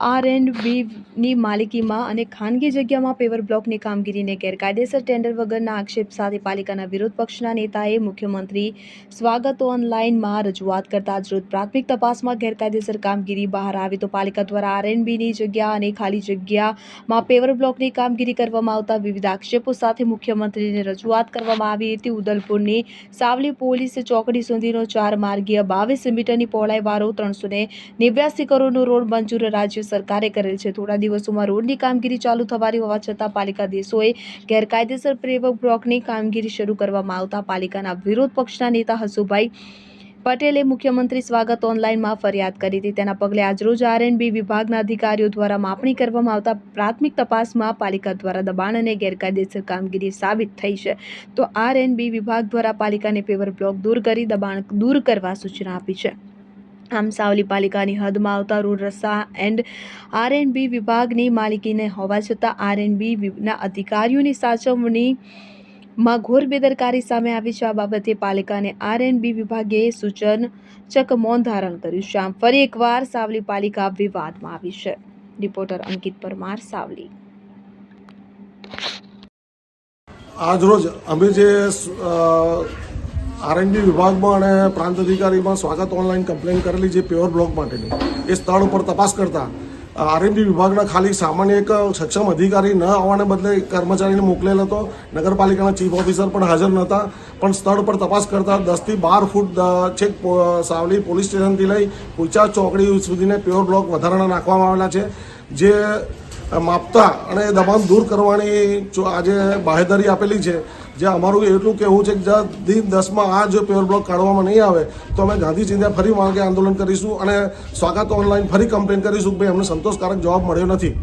R and બીની માલિકીમાં અને ખાનગી જગ્યામાં પેવર બ્લોકની કામગીરીને ગેરકાયદેસર ટેન્ડર વગરના આક્ષેપ સાથે પાલિકાના વિરોધ પક્ષના નેતાએ મુખ્યમંત્રી સ્વાગત ઓનલાઈનમાં રજૂઆત કરતા આજરોજ પ્રાથમિક તપાસમાં ગેરકાયદેસર કામગીરી બહાર આવી. તો પાલિકા દ્વારા આર એન્ડ બીની જગ્યા અને ખાલી જગ્યામાં પેવર બ્લોકની કામગીરી કરવામાં આવતા વિવિધ આક્ષેપો સાથે મુખ્યમંત્રીને રજૂઆત કરવામાં આવી હતી. ઉદલપુરની સાવલી પોલીસ ચોકડી સુધીનો ચાર માર્ગીય બાવીસ મીટરની પહોળાઈવાળો ત્રણસો ને નેવ્યાસી કરોડનો રોડ મંજૂર રાજ્ય સરકારે કરેલ છે. થોડા દિવસોમાં રોડની કામગીરી ચાલુ થવાની હોવા છતાં પાલિકા દેશોએ ગેરકાયદેસર પ્રેવક બ્લોકની કામગીરી શરૂ કરવામાં આવતા પાલિકાના વિરોધ પક્ષના નેતા હસુભાઈ પટેલે મુખ્યમંત્રી સ્વાગત ઓનલાઈનમાં ફરિયાદ કરી હતી. તેના પગલે આજરોજ આરએનબી વિભાગના અધિકારીઓ દ્વારા માપણી કરવામાં આવતા પ્રાથમિક તપાસમાં પાલિકા દ્વારા દબાણ અને ગેરકાયદેસર કામગીરી સાબિત થઈ છે. તો આરએનબી વિભાગ દ્વારા પાલિકાને પેવર બ્લોક દૂર કરી દબાણ દૂર કરવા સૂચના આપી છે. આમ સાવલી પાલિકાની હદમાં આવતા રોડ રસ્તા એન્ડ આર એન્ડ બી વિભાગની માલિકીને હોવા છતાં આર એન્ડ બીના અધિકારીઓની સાચવણી માં ઘોર બેદરકારી સામે આવી છે. આ બાબતે પાલિકાને આર એન્ડ બી વિભાગે સૂચન ચક મૌન ધારણ કર્યું છે. આમ ફરી એકવાર સાવલી પાલિકા વિવાદમાં આવી છે. રિપોર્ટર અંકિત પરમાર, સાવલી. આજરોજ અમે જે આરએનબી વિભાગમાં અને પ્રાંત અધિકારીમાં સ્વાગત ઓનલાઈન કમ્પ્લેન કરેલી જે પ્યોર બ્લોક માટેની. એ સ્થળ ઉપર તપાસ કરતા આરએમબી વિભાગના ખાલી સામાન્ય એક સક્ષમ અધિકારી ન આવવાને બદલે કર્મચારીને મોકલેલ હતો. નગરપાલિકાના ચીફ ઓફિસર પણ હાજર નહોતા. પણ સ્થળ પર તપાસ કરતા દસથી બાર ફૂટ છેક સાવલી પોલીસ સ્ટેશનથી લઈ કુચા ચોકડી સુધીને પ્યોર બ્લોક વધારાના નાખવામાં આવેલા છે. જે માપતા અને દબાણ દૂર કરવાની આજે બાહેદારી આપેલી છે, જે અમારું એટલું કહેવું છે કે જ્યાં દિન દસમાં આ જો પેવર બ્લોક કાઢવામાં નહીં આવે, તો અમે ગાંધી ચિંધ્યા ફરી માંગે આંદોલન કરીશું અને સ્વાગત ઓનલાઈન ફરી કમ્પ્લેન કરીશું કે ભાઈ અમને સંતોષકારક જવાબ મળ્યો નથી.